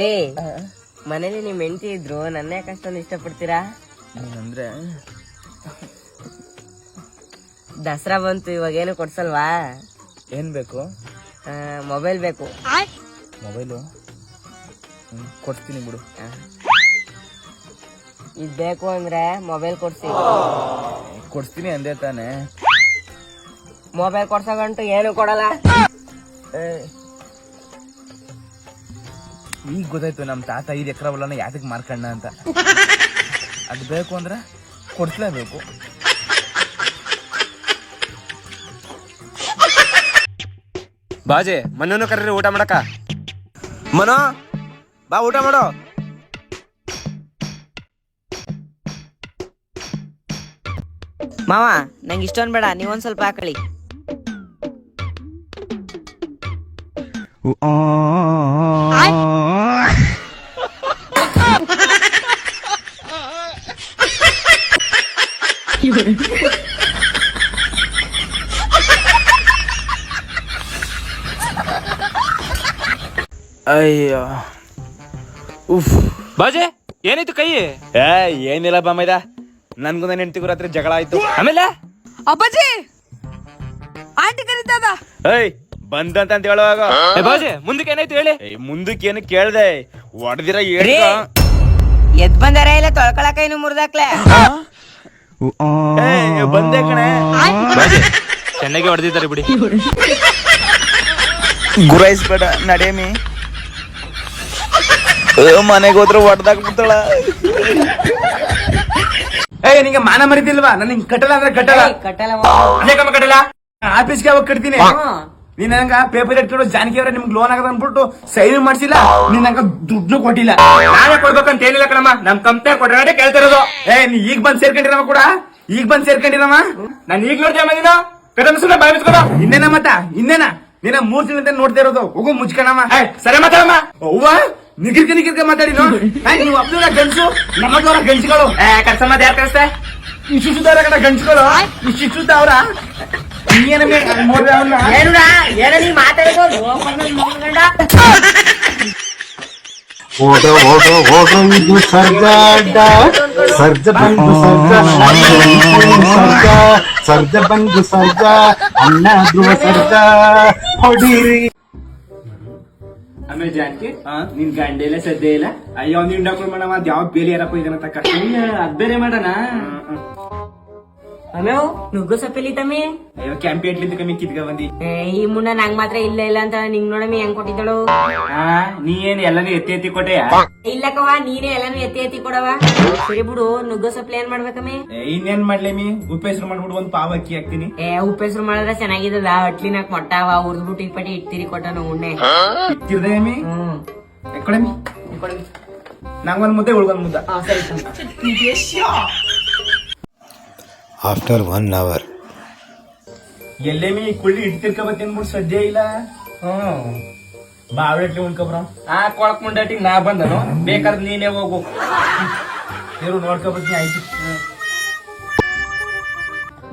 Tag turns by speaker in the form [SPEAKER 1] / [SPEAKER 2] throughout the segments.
[SPEAKER 1] ರೀ ಮನೇಲಿ ನಿಮ್ ಹೆಂಡತಿ ಇದ್ರು ನನ್ನ ಯಾಕೆ ಅಷ್ಟೊಂದು ಇಷ್ಟಪಡ್ತೀರಾ?
[SPEAKER 2] ಅಂದ್ರೆ
[SPEAKER 1] ದಸರಾ ಬಂತು ಇವಾಗ ಏನು ಕೊಡ್ಸಲ್ವಾ?
[SPEAKER 2] ಏನ್ ಬೇಕು?
[SPEAKER 1] ಮೊಬೈಲ್ ಬೇಕು.
[SPEAKER 2] ಮೊಬೈಲು? ಕೊಡ್ತೀನಿ ಬಿಡು.
[SPEAKER 1] ಇದು ಬೇಕು ಅಂದ್ರೆ ಮೊಬೈಲ್ ಕೊಡ್ಸಿ.
[SPEAKER 2] ಕೊಡ್ತೀನಿ ಅಂದೇ ತಾನೆ.
[SPEAKER 1] ಮೊಬೈಲ್ ಕೊಡ್ಸೋಗಂಟು ಏನು ಕೊಡಲ್ಲ?
[SPEAKER 2] ಈಗ ಗೊತ್ತಾಯ್ತು ನಮ್ಮ ತಾತ ಐದು ಎಕರೆ ಹೊಲನ ಯಾತಕ್ಕೆ ಮಾರ್ಕಣ್ಣ ಅಂತ. ಅದು ಬೇಕು ಅಂದ್ರೆ ಕೊಡ್ಸ್ಲೇಬೇಕು.
[SPEAKER 3] ಬಾಜೆ ಮನೋನು ಕರೀರಿ ಊಟ ಮಾಡಕ. ಮನೋ ಬಾ ಊಟ ಮಾಡೋ.
[SPEAKER 1] ಮಾವ ನಂಗೆ ಇಷ್ಟೊಂದು ಬೇಡ ನೀವೊಂದು ಸ್ವಲ್ಪ ಹಾಕಳಿ
[SPEAKER 2] ಅಯ್ಯೋ. ಉಫ್.
[SPEAKER 3] ಬಾಜೆ ಏನಾಯ್ತು ಕೈ?
[SPEAKER 2] ಏ ಏನಿಲ್ಲ ಬಾಮೈದ. ನನ್ಗೂ ನನ್ನ ಹೆಂಡತಿಗೂ ರಾತ್ರಿ ಜಗಳ ಆಯ್ತು.
[SPEAKER 3] ಆಮೇಲೆ?
[SPEAKER 4] ಅಪ್ಪಾಜಿ ಆಂಟಿ ಕರೀತದ?
[SPEAKER 2] ಏಯ್ ಬಂದಂತ ಅಂತ ಹೇಳುವಾಗ
[SPEAKER 3] ಏ ಬಾಜೆ ಮುಂದಕ್ಕೆ ಏನಾಯ್ತು ಹೇಳಿ?
[SPEAKER 2] ಏಯ್, ಮುಂದಕ್ಕೆ ಏನು ಕೇಳ್ದೆ? ಹೊಡೆದಿರ
[SPEAKER 1] ರೀ. ಎದ್ ಬಂದಾರ ಇಲ್ಲ ತೊಳ್ಕೊಳಕ ಇನ್ನು ಮುರ್ದಾಕ್ಲೆ?
[SPEAKER 2] ಬಂದೆ ಕಣೆ.
[SPEAKER 3] ಚೆನ್ನಾಗಿ ಹೊಡೆದಿದ್ದಾರೆ ಬಿಡಿ.
[SPEAKER 2] ಗುರಾಯಿಸ್ಬೇಡ ನಡೆಯಮಿ ಮನೆಗೆ ಹೋದ್ರೆ ಹೊಡೆದಾಕ್ ಬಿಡ್ತಾಳ ಏ ನಿಂಗೆ ಮಾನ ಮರಿತಿಲ್ವಾ ನನ್ ಹಿಂಗ್ ಕಟ್ಟಲ್ಲ ಅಂದ್ರೆ ಕಟ್ಟಲ್ಲ. ಕಟ್ಟಲ ಕಟ್ಟಲ್ಲ ಆಫೀಸ್ಗೆ ಯಾವಾಗ ಕಟ್ತೀನಿ? ನೀನ್ ನಂಗ ಪೇಪರ್ ಇಟ್ಕೊಂಡು ಜಾನಕಿ ಅವ್ರ ನಿಮ್ಗೆ ಲೋನ್ ಆಗದ ಅನ್ಬಿಟ್ಟು ಸೈನ್ ಮಾಡ್ಸಿಲ್ಲ ನೀನ್ ನಂಗ ದುಡ್ಡು ಕೊಟ್ಟಿಲ್ಲ. ನಾನೇ ಕೊಡ್ಬೇಕಂತ ಏನಿಲ್ಲ ಕಣಮ್ಮ ನಮ್ ಕಂಪ್ನಿ ಕೊಡ್ರೆ ಕೇಳ್ತಿರೋದು. ಏ ನೀ ಈಗ ಬಂದ್ ಸೇರ್ಕೊಂಡಿರಮ್ಮ ಕೂಡ? ಈಗ ಬಂದ್ ಸೇರ್ಕೊಂಡಿರಮ್ಮ ನಾನ್ ಈಗ ನೋಡ್ತೀಯಮ್ಮ ನೀನು. ಇನ್ನೇನ ಮತ್ತ? ಇನ್ನೇನ? ನೀನ ಮೂರ್ ತಿಂಗಳಿಂದ ನೋಡ್ತಾ ಇರೋದು. ಹೋಗು ಮುಚ್ಕಣಮ್ಮ. ಸರಿ ಮಾತಾಡಮ್ಮ ಅವ್ವ ನಿಗಿರ್ಕ ನಿಗಿರ್ಕ ಮಾತಾಡಿನು ನೀವು ಅಬ್ದುಲ್ಲ ಗಂಡ್ಸು ನಮ್ಮದವರ ಗಂಡ್ಸುಗಳು. ಕರ್ಸಮ್ಮ ಯಾರು ಕಳಿಸ್ತೆ ಇಷ್ಟುದಾರ ಕಡೆ ಗಂಡ್ಸುಗಳು. ಇಷ್ಟಿಷ್ಟುದ್ದ
[SPEAKER 5] ಸರ್ಜ ಬಂದು ಸರ್ಜ ಬಂದು ಸರ್ಜ. ಧ್ರುವ ಸರ್ಜ. ಹೊಡಿರಿ.
[SPEAKER 2] ಆಮೇಲೆ ಜಾನ್ಕಿ ನಿನ್ ಗಂಡ ಇಲ್ಲ ಸದ್ಯ ಇಲ್ಲ? ಅಯ್ಯೋ ನೀನ್ ಡಾಕ್ಟರ್ ಮಾಡವ ಅದ್ ಯಾವ ಬೇಲಿ ಯಾರಪ್ಪ ಇದನ್ನ ತಕ್ಕ? ಅದ್ ಬೇರೆ ಮಾಡೋಣ.
[SPEAKER 1] ಅಮ್ಯಾವ್ ನುಗ್ಗು ಸೊಪ್ಪಿಲಿ ತಮ್ಮಿ?
[SPEAKER 2] ಅಯ್ಯೋ ಕ್ಯಾಂಪಿ ಇಟ್ಲಿಂದ ಕಮ್ಮಿ ಕಿದ್ಗ ಬಂದಿ.
[SPEAKER 1] ಏ, ಈ ಮುನ್ನ ನಂಗ್ ಮಾತ್ರ ಇಲ್ಲ ಇಲ್ಲ ಅಂತ ನಿಂಗ್ ನೋಡಮ್ಮಿ ಹೆಂಗ್ ಕೊಟ್ಟಿದ್ದಳು?
[SPEAKER 2] ಆ ನೀ ಏನ್ ಎಲ್ಲಾನು ಎತ್ತಿ ಎತ್ತಿ ಕೊಟ್ಟೆಯ?
[SPEAKER 1] ಇಲ್ಲಕವ ನೀನೇ ಎಲ್ಲಾನು ಎತ್ತಿ ಎತ್ತಿ ಕೊಡವ ಸರಿ ಬಿಡು ನುಗ್ಗು ಸೊಪ್ಲಿ ಏನ್ ಮಾಡ್ಬೇಕಮ್ಮಿ?
[SPEAKER 2] ಏ, ಇನ್ನೇನ್ ಮಾಡ್ಲೇಮಿ ಉಪ್ಪು ಹೆಸರು ಮಾಡ್ಬಿಟ್ಟು ಒಂದ್ ಪಾವ್ ಅಕ್ಕಿ ಹಾಕ್ತೀನಿ.
[SPEAKER 1] ಏ ಉಪ್ಪೆಸ್ರು ಮಾಡಿದ್ರೆ ಚೆನ್ನಾಗಿದ್ದದ. ಅಟ್ಲಿನಾಕ್ ಮೊಟ್ಟಾವ ಉರ್ದ್ಬಿಟ್ಟು ಇಪ್ಪಟ್ಟಿ ಇಟ್ಟಿರಿ ಕೊಟ್ಟನು ಉಣ್ಣೆ.
[SPEAKER 2] ಇಕ್ಕಿರ್ದೇಮಿ
[SPEAKER 1] ಹ್ಮ್.
[SPEAKER 2] ಕೊಡಮಿ ನಂಗೊಂದ್ ಮುದ್ದೆ ಉಳ್ಗೊಂದ್ ಮುದ್ದ.
[SPEAKER 1] ಆ, ಸರಿ ತಮ್ಮ.
[SPEAKER 5] ಆಫ್ಟರ್ ಒನ್ ಅವರ್
[SPEAKER 2] ಎಲ್ಲೇಮಿ ಕುಳ್ಳಿ ಇಡ್ತಿರ್ಕ ಬತ್ತೀನಿ ಅಂದ್ಬಿಟ್ಟು ಸದ್ಯ ಇಲ್ಲ. ಹ್ಮ್ ಬಾವಟ್ಲಿ ಉಣ್ಕೊಬ್ರ? ಆ ಕೊಳಕ್ ಮುಂಡಾಟಿಗ್ ನಾ ಬಂದನು. ಬೇಕಾದ್ರೆ ನೀನೇ ಹೋಗು. ಇರು ನೋಡ್ಕೊಬತ್ತೀನಿ ಆಯ್ತು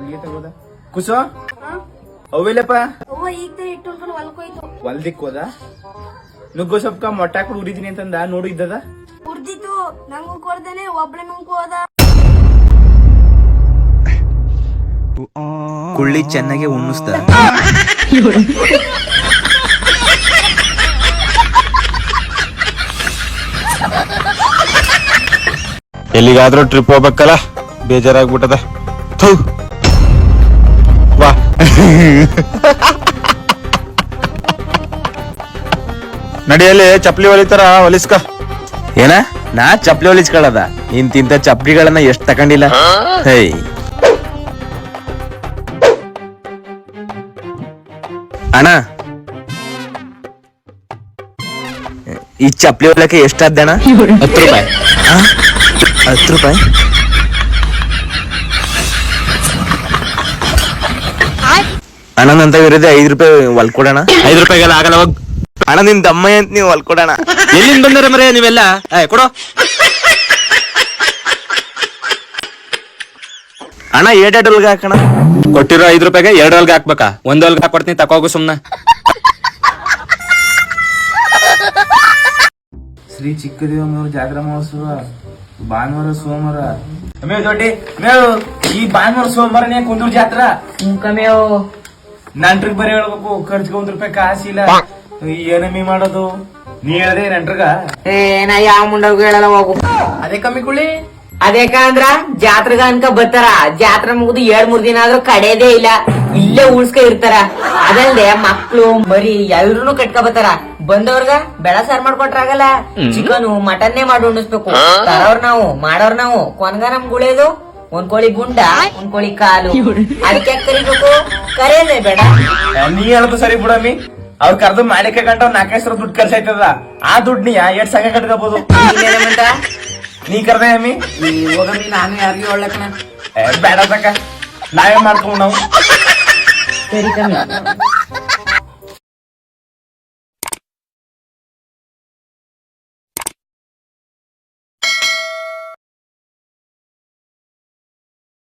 [SPEAKER 2] ಇಲ್ಲಿಗೆ ತಗೋದ. ಕುಸೋ? ಅವಿಲ್ಲಪ್ಪ
[SPEAKER 4] ಅವ್ವ ಈಗ ತರ ಇಟ್ಕೊಂಡು ಹೊಲ್ಕೋಯ್ತು
[SPEAKER 2] ಹೊಲ್ದಿಕ್ ಹೋದ? ನುಗ್ಗೋ ಸೊಪ್ಪ ಮೊಟ್ಟ ಹಾಕ್ಬಿಟ್ಟು ಉರಿದೀನಿ ಅಂತಂದ ನೋಡು ಇದ್ದದ.
[SPEAKER 4] ಉರ್ದಿತ್ತು. ನಂಗೂ ಕೊಡ್ದೇನೆ ಒಬ್ಳೆ ಮಂಗೂ ಹೋದ.
[SPEAKER 3] ಕುಳ್ಳಿ ಚೆನ್ನಾಗಿ ಉಣ್ಣಿಸ್ದ ಎಲ್ಲಿಗಾದ್ರೂ ಟ್ರಿಪ್ ಹೋಗ್ಬೇಕಲ್ಲ? ಬೇಜಾರಾಗ್ಬಿಟ್ಟದ. ಥೂ. ವಾ ನಡಿಯಲ್ಲಿ ಚಪ್ಲಿ ಹೊಲಿತಾರ ಹೊಲಿಸ್ಕ. ಏನ? ನಾ ಚಪ್ಲಿ ಹೊಲಿಸ್ಕೊಳ್ಳದ? ಇಂತಿಂತ ಚಪ್ಲಿಗಳನ್ನ ಎಷ್ಟ್ ತಕೊಂಡಿಲ್ಲ ಹೇ? ಅಣ್ಣ. ಈ ಚಪ್ಪಲಿ ಹೊಲಕ್ಕೆ ಅಣ್ಣ? ಹತ್ತು ರೂಪಾಯಿ? ಹತ್ತು ರೂಪಾಯಿ? ಅಣ್ಣ ನಂತ ಇರೋದೇ ಐದು ರೂಪಾಯಿ ಹೊಲ್ಕೊಡೋಣ ಐದು ರೂಪಾಯಿಗೆಲ್ಲ ಆಗಲ್ಲ ಹೋಗ್. ಅಣ್ಣ ನಿಮ್ ದಮ್ಮ ಅಂತ ನೀವು ಹೊಲ್ಕೊಡೋಣ ಎಲ್ಲಿಂದ ಬಂದರೆ ಮರೆ ನೀವೆಲ್ಲ? ಏ ಕೊಡೋ. ಅಣ್ಣ ಹೊಲ್ಗೆ ಹಾಕಣ ಕೊಟ್ಟಿರೋ ಐದು ರೂಪಾಯಿಗೆ ಎರಡು ಹೊಲ್ಗೆ ಹಾಕ್ಬೇಕಾ? ಒಂದ್ ಹೊಲ್ಗೆ ಹಾಕೊಡ್ತೀನಿ ತಕೋಗು ಸುಮ್ನ.
[SPEAKER 2] ಶ್ರೀ ಚಿಕ್ಕದೇವಮ್ಮನವ್ರ ಜಾತ್ರಾ ಮಹೋತ್ಸವ ಭಾನುವಾರ ಸೋಮವಾರ. ಮೇವ್ ದೊಡ್ಡಿ ಮೇವ್ ಈ ಭಾನುವಾರ ಸೋಮವಾರನೇ ಕುಂದೂರ್ ಜಾತ್ರಾ?
[SPEAKER 1] ಮುಖಮೇವ್
[SPEAKER 2] ನಂಟ್ರಿಗ್ ಬರೀ ಹೇಳ್ಬೇಕು ಖರ್ಚಿಗೆ ಒಂದ್ ರೂಪಾಯಿ ಕಾಸಿಲ್ಲ ಏನಮ್ಮಿ ಮಾಡೋದು? ನೀ ಹೇಳದೆ ನಂಟ್ರಗ
[SPEAKER 1] ಏ ನಾ ಯಾವ ಮುಂಡರ್ಗೂ ಹೇಳಲ್ಲ ಹೋಗು.
[SPEAKER 2] ಅದೇ ಕಮ್ಮಿ ಕುಳಿ
[SPEAKER 1] ಅದೇಕ ಅಂದ್ರ ಜಾತ್ರೆಗ ಅನ್ಕ ಬರ್ತಾರ. ಜಾತ್ರೆ ಮುಗಿದು ಎರಡ್ ಮೂರ್ ದಿನ ಆದ್ರೂ ಕಡೆಯದೇ ಇಲ್ಲ. ಇಲ್ಲೇ ಉಳ್ಸ್ಕ ಇರ್ತಾರ. ಅದಲ್ದೆ ಮಕ್ಳು ಮರಿ ಎಲ್ರು ಕಟ್ಕ ಬರ್ತಾರ. ಬಂದವ್ರಗ ಬೆಳ ಸಾರ್ ಮಾಡ್ಕೊಟ್ರಾಗಲ್ಲ ಚಿಕನ್ ಮಟನ್ನೇ ಮಾಡಿ ಉಣಿಸ್ಬೇಕು ತರೋರ್ ನಾವು ಮಾಡೋರ್ ನಾವು. ಕೊನ್ಗ ನಮ್ ಗುಳೇದು ಒಂದ್ ಕೋಳಿ ಗುಂಡ ಒಂದ್ ಕೋಳಿ ಕಾಲು. ಅದಕ್ಕೆ ಕರಿಬೇಕು? ಕರೆಯದೆ ಬೇಡ.
[SPEAKER 2] ನೀ ಹೇಳೋದು ಸರಿ ಬಿಡಮ್ಮಿ ಅವ್ರ ಕರೆದು ಮಾಡಿಕೆ ಗಂಟ ನಾಲ್ಕೈದು ಸಾವಿರ ದುಡ್ಡು ಖರ್ಚಾಯ್ತದ ಆ ದುಡ್ಡು ನೀ ಎರಡ್ ಸಂಘ ಕಟ್ಕೋಬಹುದು? ನೀ ಕರ್ದೆ ಅಮ್ಮಿ?
[SPEAKER 1] ಈ ಹೋಗಮ್ಮಿ ನಾನು ಯಾರಿಗೂ ಒಳ್ಳಕಣ
[SPEAKER 2] ಏ, ಬೇಡ ತಕ ನಾವೇ ಮಾಡ್ಕೊಂಡು ನಾವು?
[SPEAKER 1] ಸರಿ ಕಮ್ಮಿ